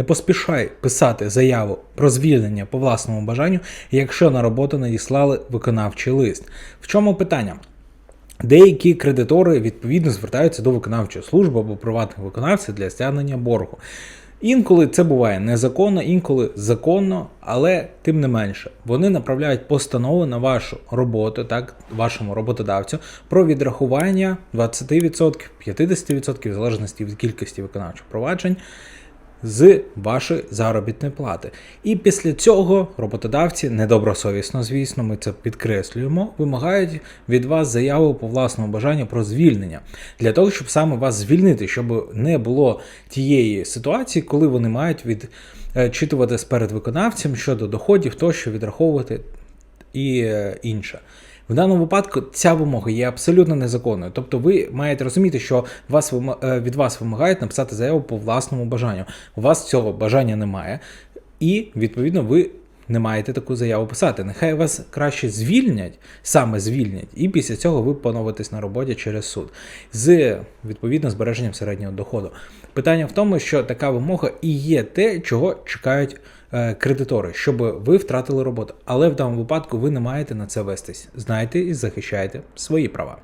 Не поспішай писати заяву про звільнення по власному бажанню, якщо на роботу надіслали виконавчий лист. В чому питання? Деякі кредитори відповідно звертаються до виконавчої служби або приватних виконавців для стягнення боргу. Інколи це буває незаконно, інколи законно, але тим не менше, вони направляють постанови на вашу роботу, так, вашому роботодавцю про відрахування 20%, 50% в залежності від кількості виконавчих проваджень з вашої заробітної плати. І після цього роботодавці, недобросовісно, звісно, ми це підкреслюємо, вимагають від вас заяву по власному бажанню про звільнення для того, щоб саме вас звільнити, щоб не було тієї ситуації, коли вони мають відчитувати перед виконавцем щодо доходів, тощо відраховувати і е, інше. В даному випадку ця вимога є абсолютно незаконною. Тобто ви маєте розуміти, що вас е, від вас вимагають написати заяву по власному бажанню. У вас цього бажання немає, і відповідно ви не маєте таку заяву писати. Нехай вас краще звільнять, саме звільнять, і після цього ви поновитесь на роботі через суд з відповідно збереженням середнього доходу. Питання в тому, що така вимога і є те, чого чекають кредитори, щоб ви втратили роботу. Але в даному випадку ви не маєте на це вестись. Знайте і захищайте свої права.